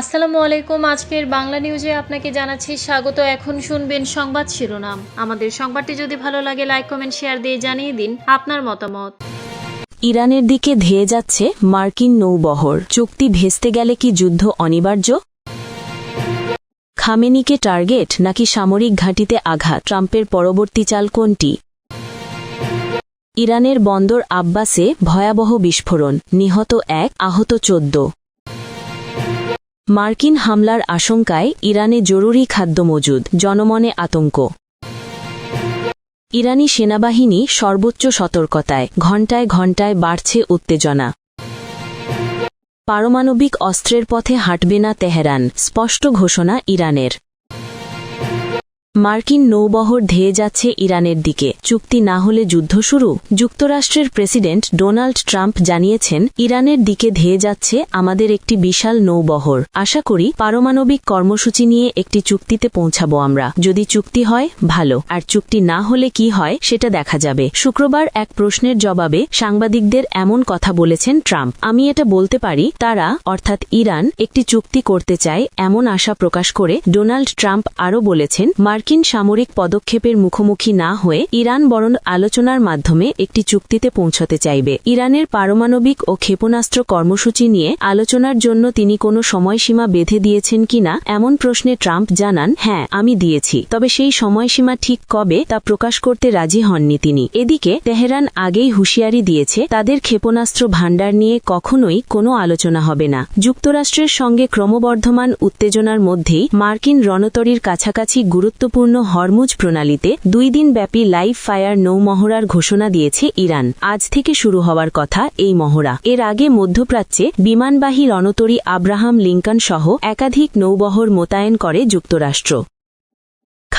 আসসালামু আলাইকুম। আজকের বাংলা নিউজে আপনাকে জানাচ্ছি স্বাগত। এখন শুনবেন সংবাদ শিরোনাম। আমাদের সংবাদটি যদি ভালো লাগে লাইক কমেন্ট শেয়ার দিয়ে জানিয়ে দিন আপনার মতামত। ইরানের দিকে ধেয়ে যাচ্ছে মার্কিন নৌবহর। চুক্তি ভেস্তে গেলে কি যুদ্ধ অনিবার্য? খামেনিকে টার্গেট নাকি সামরিক ঘাঁটিতে আঘাত? ট্রাম্পের পরবর্তী চাল কোনটি? ইরানের বন্দর আব্বাসে ভয়াবহ বিস্ফোরণ। নিহত এক, আহত চোদ্দ। মার্কিন হামলার আশঙ্কায় ইরানে জরুরি খাদ্য মজুদ, জনমনে আতঙ্ক। ইরানি সেনাবাহিনী সর্বোচ্চ সতর্কতায়, ঘণ্টায় ঘণ্টায় বাড়ছে উত্তেজনা। পারমাণবিক অস্ত্রের পথে হাঁটবে না তেহরান, স্পষ্ট ঘোষণা ইরানের। মার্কিন নৌবহর ধেয়ে যাচ্ছে ইরানের দিকে। চুক্তি না হলে যুদ্ধ শুরু? যুক্তরাষ্ট্রের প্রেসিডেন্ট ডোনাল্ড ট্রাম্প জানিয়েছেন, ইরানের দিকে ধেয়ে যাচ্ছে আমাদের একটি বিশাল নৌবহর। আশা করি পারমাণবিক কর্মসূচি নিয়ে একটি চুক্তিতে পৌঁছাবো আমরা। যদি চুক্তি হয়, ভালো। আর চুক্তি না হলে কি হয়, সেটা দেখা যাবে। শুক্রবার এক প্রশ্নের জবাবে সাংবাদিকদের এমন কথা বলেছেন ট্রাম্প। আমি এটা বলতে পারি, তারা, অর্থাৎ ইরান, একটি চুক্তি করতে চায়, এমন আশা প্রকাশ করে, ডোনাল্ড ট্রাম্প আরও বলেছেন মার্কিন সামরিক পদক্ষেপের মুখোমুখি না হয়ে ইরান বরং আলোচনার মাধ্যমে একটি চুক্তিতে পৌঁছতে চাইবে। ইরানের পারমাণবিক ও ক্ষেপণাস্ত্র কর্মসূচি নিয়ে আলোচনার জন্য তিনি কোনো সময়সীমা বেঁধে দিয়েছেন কিনা এমন প্রশ্নে ট্রাম্প জানান হ্যাঁ আমি দিয়েছি। তবে সেই সময়সীমা ঠিক কবে তা প্রকাশ করতে রাজি হননি তিনি। এদিকে তেহরান আগেই হুঁশিয়ারি দিয়েছে, তাদের ক্ষেপণাস্ত্র ভাণ্ডার নিয়ে কখনোই কোনো আলোচনা হবে না। যুক্তরাষ্ট্রের সঙ্গে ক্রমবর্ধমান উত্তেজনার মধ্যেই মার্কিন রণতরীর কাছাকাছি গুরুত্বপূর্ণ হরমুজ প্রণালীতে দুই দিন ব্যাপী লাইভ ফায়ার নৌমহড়ার ঘোষণা দিয়েছে ইরান। আজ থেকে শুরু হওয়ার কথা এই মহড়া। এর আগে মধ্যপ্রাচ্যে বিমানবাহী রণতরী আব্রাহাম লিঙ্কন সহ একাধিক নৌবহর মোতায়েন করে যুক্তরাষ্ট্র।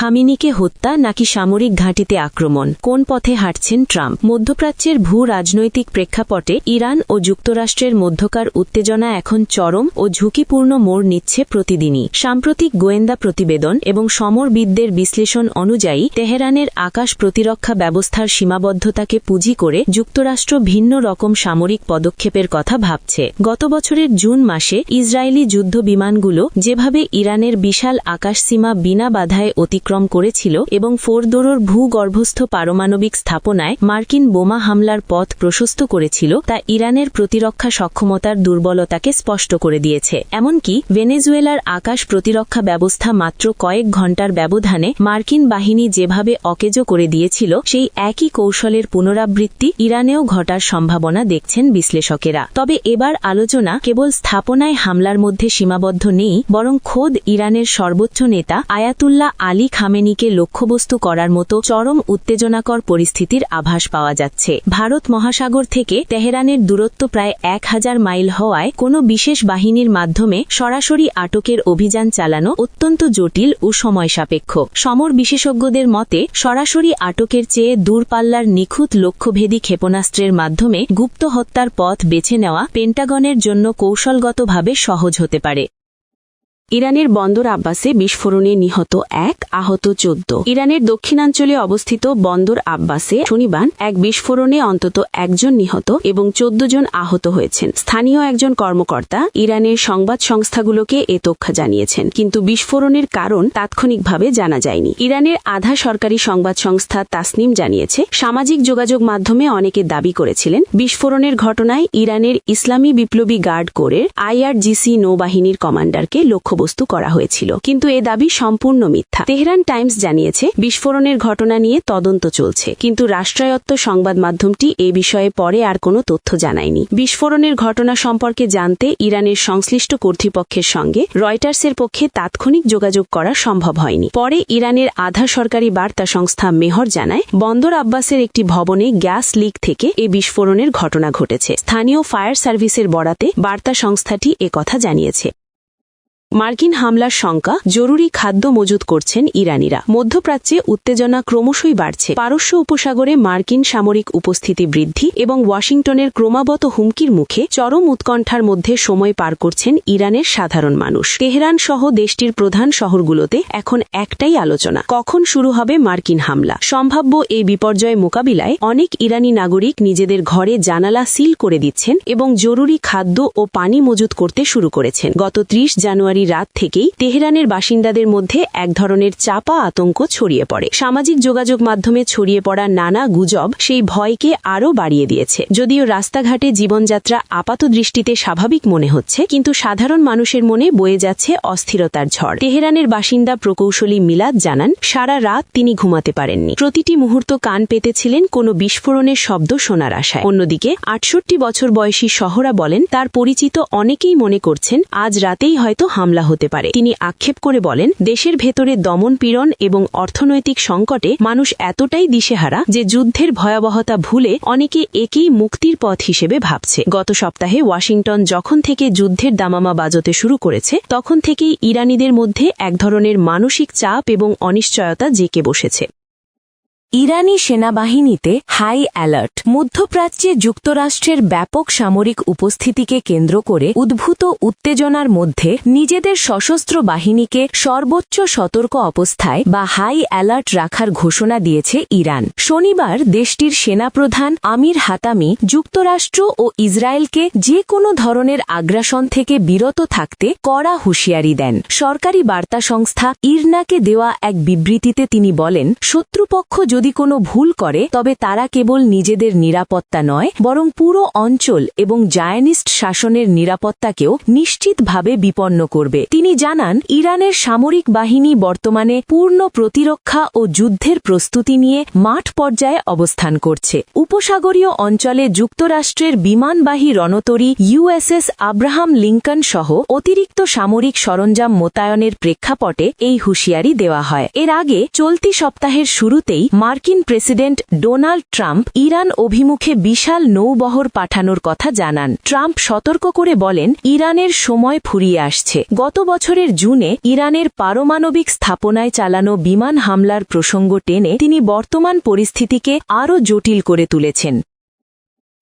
খামিনিকে হত্যা নাকি সামরিক ঘাঁটিতে আক্রমণ? কোন পথে হাঁটছেন ট্রাম্প? মধ্যপ্রাচ্যের ভূ রাজনৈতিক প্রেক্ষাপটে ইরান ও যুক্তরাষ্ট্রের মধ্যকার উত্তেজনা এখন চরম ও ঝুঁকিপূর্ণ মোড় নিচ্ছে প্রতিদিনই। সাম্প্রতিক গোয়েন্দা প্রতিবেদন এবং সমরবিদদের বিশ্লেষণ অনুযায়ী তেহরানের আকাশ প্রতিরক্ষা ব্যবস্থার সীমাবদ্ধতাকে পুঁজি করে যুক্তরাষ্ট্র ভিন্ন রকম সামরিক পদক্ষেপের কথা ভাবছে। গত বছরের জুন মাসে ইসরায়েলি যুদ্ধ বিমানগুলো যেভাবে ইরানের বিশাল আকাশসীমা বিনা বাধায় অতিক্রম করেছিল এবং ফোরদোরোর ভূগর্ভস্থ পারমাণবিক স্থাপনায় মার্কিন বোমা হামলার পথ প্রশস্ত করেছিল তা ইরানের প্রতিরক্ষা সক্ষমতার দুর্বলতাকে স্পষ্ট করে দিয়েছে। এমনকি ভেনেজুয়েলার আকাশ প্রতিরক্ষা ব্যবস্থা মাত্র কয়েক ঘণ্টার ব্যবধানে মার্কিন বাহিনী যেভাবে অকেজো করে দিয়েছিল, সেই একই কৌশলের পুনরাবৃত্তি ইরানেও ঘটার সম্ভাবনা দেখছেন বিশ্লেষকেরা। তবে এবার আলোচনা কেবল স্থাপনায় হামলার মধ্যে সীমাবদ্ধ নেই, বরং খোদ ইরানের সর্বোচ্চ নেতা আয়াতুল্লাহ আলী খামেনিকে লক্ষ্যবস্তু করার মতো চরম উত্তেজনাকর পরিস্থিতির আভাস পাওয়া যাচ্ছে। ভারত মহাসাগর থেকে তেহরানের দূরত্ব প্রায় এক হাজার মাইল হওয়ায় কোনো বিশেষ বাহিনীর মাধ্যমে সরাসরি আটকের অভিযান চালানো অত্যন্ত জটিল ও সময় সাপেক্ষ সমর বিশেষজ্ঞদের মতে, সরাসরি আটকের চেয়ে দূরপাল্লার নিখুঁত লক্ষ্যভেদী ক্ষেপণাস্ত্রের মাধ্যমে গুপ্ত হত্যার পথ বেছে নেওয়া পেন্টাগনের জন্য কৌশলগতভাবে সহজ হতে পারে। ইরানের বন্দর আব্বাসে বিস্ফোরণে নিহত এক আহত চোদ্দ। ইরানের দক্ষিণাঞ্চলে অবস্থিত বন্দর আব্বাসে শনিবার এক বিস্ফোরণে অন্তত একজন নিহত এবং চোদ্দ জন আহত হয়েছেন। স্থানীয় একজন কর্মকর্তা ইরানের সংবাদ সংস্থাগুলোকে এ তথ্য জানিয়েছেন, কিন্তু বিস্ফোরণের কারণ তাৎক্ষণিকভাবে জানা যায়নি। ইরানের আধা সরকারি সংবাদ সংস্থা তাসনিম জানিয়েছে, সামাজিক যোগাযোগ মাধ্যমে অনেকে দাবি করেছিলেন, বিস্ফোরণের ঘটনায় ইরানের ইসলামী বিপ্লবী গার্ড কোরের আইআরজিসি নৌবাহিনীর কমান্ডারকে লক্ষ্য বস্তু করা হয়েছিল। কিন্তু এ দাবি সম্পূর্ণ মিথ্যা। তেহরান টাইমস জানিয়েছে, বিস্ফোরণের ঘটনা নিয়ে তদন্ত চলছে। কিন্তু রাষ্ট্রায়ত্ত সংবাদ মাধ্যমটি এ বিষয়ে পরে আর কোনো তথ্য জানায়নি। বিস্ফোরণের ঘটনা সম্পর্কে জানতে ইরানের সংশ্লিষ্ট কর্তৃপক্ষের সঙ্গে রয়টার্সের পক্ষে তাৎক্ষণিক যোগাযোগ করা সম্ভব হয়নি। পরে ইরানের আধা সরকারি বার্তা সংস্থা মেহর জানায়, বন্দর আব্বাসের একটি ভবনে গ্যাস লিক থেকে এ বিস্ফোরণের ঘটনা ঘটেছে। স্থানীয় ফায়ার সার্ভিসের বরাতে বার্তা সংস্থাটি কথা জানিয়েছে। মার্কিন হামলার শঙ্কা, জরুরি খাদ্য মজুত করছেন ইরানিরা। মধ্যপ্রাচ্যে উত্তেজনা ক্রমশই বাড়ছে। পারস্য উপসাগরে মার্কিন সামরিক উপস্থিতি বৃদ্ধি এবং ওয়াশিংটনের ক্রমাগত হুমকির মুখে চরম উৎকণ্ঠার মধ্যে সময় পার করছেন ইরানের সাধারণ মানুষ। তেহরান সহ দেশটির প্রধান শহরগুলোতে এখন একটাই আলোচনা, কখন শুরু হবে মার্কিন হামলা? সম্ভাব্য এই বিপর্যয় মোকাবিলায় অনেক ইরানি নাগরিক নিজেদের ঘরে জানালা সিল করে দিচ্ছেন এবং জরুরি খাদ্য ও পানি মজুত করতে শুরু করেছেন। গত ত্রিশ জানুয়ারি রাত থেকেই তেহরানের বাসিন্দাদের মধ্যে এক ধরনের চাপা আতঙ্ক ছড়িয়ে পড়ে। সামাজিক যোগাযোগ মাধ্যমে ছড়িয়ে পড়া নানা গুজব সেই ভয়কে আরও বাড়িয়ে দিয়েছে। যদিও রাস্তাঘাটে জীবনযাত্রা আপাত দৃষ্টিতে স্বাভাবিক মনে হচ্ছে, কিন্তু সাধারণ মানুষের মনে বয়ে যাচ্ছে অস্থিরতার ঝড়। তেহরানের বাসিন্দা প্রকৌশলী মিলাদ জানান, সারা রাত তিনি ঘুমাতে পারেননি। প্রতিটি মুহূর্ত কান পেতেছিলেন কোনো বিস্ফোরণের শব্দ শোনার আশায়। অন্যদিকে আটষট্টি বছর বয়সী শহরা বলেন, তার পরিচিত অনেকেই মনে করছেন, আজ রাতেই হয়তো হামলা হতে পারে। তিনি আক্ষেপ করে বলেন, দেশের ভেতরে দমন পীড়ন এবং অর্থনৈতিক সংকটে মানুষ এতটাই দিশেহারা যে যুদ্ধের ভয়াবহতা ভুলে অনেকে একেই মুক্তির পথ হিসেবে ভাবছে। গত সপ্তাহে ওয়াশিংটন যখন থেকে যুদ্ধের দামামা বাজতে শুরু করেছে, তখন থেকেই ইরানিদের মধ্যে এক ধরনের মানসিক চাপ এবং অনিশ্চয়তা জেঁকে বসেছে। ইরানি সেনাবাহিনীতে হাই অ্যালার্ট। মধ্যপ্রাচ্যে যুক্তরাষ্ট্রের ব্যাপক সামরিক উপস্থিতিকে কেন্দ্র করে উদ্ভূত উত্তেজনার মধ্যে নিজেদের সশস্ত্র বাহিনীকে সর্বোচ্চ সতর্ক অবস্থায় বা হাই অ্যালার্ট রাখার ঘোষণা দিয়েছে ইরান। শনিবার দেশটির সেনাপ্রধান আমির হাতামি যুক্তরাষ্ট্র ও ইসরায়েলকে যে কোনো ধরনের আগ্রাসন থেকে বিরত থাকতে কড়া হুঁশিয়ারি দেন। সরকারি বার্তা সংস্থা ইরনাকে দেওয়া এক বিবৃতিতে তিনি বলেন, শত্রুপক্ষ যদি কোনো ভুল করে, তবে তারা কেবল নিজেদের নিরাপত্তা নয়, বরং পুরো অঞ্চল এবং জায়নিস্ট শাসনের নিরাপত্তাকেও নিশ্চিতভাবে বিপন্ন করবে। তিনি জানান, ইরানের সামরিক বাহিনী বর্তমানে পূর্ণ প্রতিরক্ষা ও যুদ্ধের প্রস্তুতি নিয়ে মাঠ পর্যায়ে অবস্থান করছে। উপসাগরীয় অঞ্চলে যুক্তরাষ্ট্রের বিমানবাহী রণতরী ইউএসএস আব্রাহাম লিঙ্কন সহ অতিরিক্ত সামরিক সরঞ্জাম মোতায়নের প্রেক্ষাপটে এই হুঁশিয়ারি দেওয়া হয়। এর আগে চলতি সপ্তাহের শুরুতেই মার্কিন প্রেসিডেন্ট ডোনাল্ড ট্রাম্প ইরান অভিমুখে বিশাল নৌবহর পাঠানোর কথা জানান। ট্রাম্প সতর্ক করে বলেন, ইরানের সময় ফুরিয়ে আসছে। গত বছরের জুনে ইরানের পারমাণবিক স্থাপনায় চালানো বিমান হামলার প্রসঙ্গ টেনে তিনি বর্তমান পরিস্থিতিকে আরও জটিল করে তুলেছেন।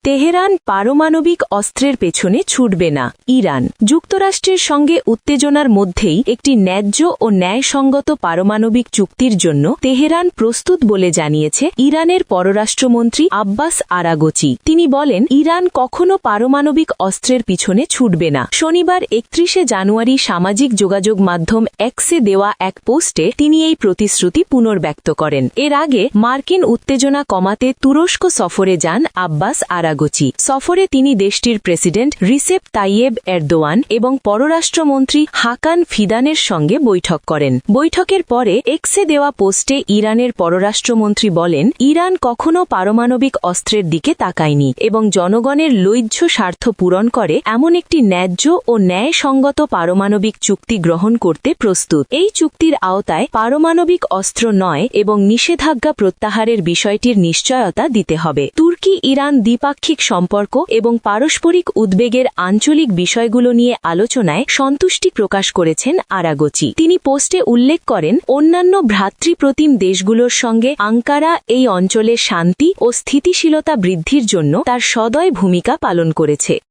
তেহরান পারমাণবিক অস্ত্রের পেছনে ছুটবে না। ইরান যুক্তরাষ্ট্রের সঙ্গে উত্তেজনার মধ্যেই একটি ন্যায্য ও ন্যায়সঙ্গত পারমাণবিক চুক্তির জন্য তেহরান প্রস্তুত বলে জানিয়েছে ইরানের পররাষ্ট্রমন্ত্রী আব্বাস আরাগোচি। তিনি বলেন, ইরান কখনো পারমাণবিক অস্ত্রের পিছনে ছুটবে না। শনিবার একত্রিশে জানুয়ারি সামাজিক যোগাযোগ মাধ্যম এক্সে দেওয়া এক পোস্টে তিনি এই প্রতিশ্রুতি পুনর্ব্যক্ত করেন। এর আগে মার্কিন উত্তেজনা কমাতে তুরস্ক সফরে যান আব্বাস আরাগোচি। সফরে তিনি দেশটির প্রেসিডেন্ট রিসেপ তাইয়েব এরদোয়ান এবং পররাষ্ট্রমন্ত্রী হাকান ফিদানের সঙ্গে বৈঠক করেন। বৈঠকের পরে এক্সে দেওয়া পোস্টে ইরানের পররাষ্ট্রমন্ত্রী বলেন, ইরান কখনো পারমাণবিক অস্ত্রের দিকে তাকায়নি এবং জনগণের লৈহ্য স্বার্থ পূরণ করে এমন একটি ন্যায্য ও ন্যায়সঙ্গত পারমাণবিক চুক্তি গ্রহণ করতে প্রস্তুত। এই চুক্তির আওতায় পারমাণবিক অস্ত্র নয় এবং নিষেধাজ্ঞা প্রত্যাহারের বিষয়টির নিশ্চয়তা দিতে হবে। তুর্কি ইরান দ্বিপাক্ষিক সম্পর্ক এবং পারস্পরিক উদ্বেগের আঞ্চলিক বিষয়গুলো নিয়ে আলোচনায় সন্তুষ্টি প্রকাশ করেছেন আরাগোচি। তিনি পোস্টে উল্লেখ করেন, অন্যান্য ভ্রাতৃপ্রতিম দেশগুলোর সঙ্গে আঙ্কারা এই অঞ্চলে শান্তি ও স্থিতিশীলতা বৃদ্ধির জন্য তার সদয় ভূমিকা পালন করেছে।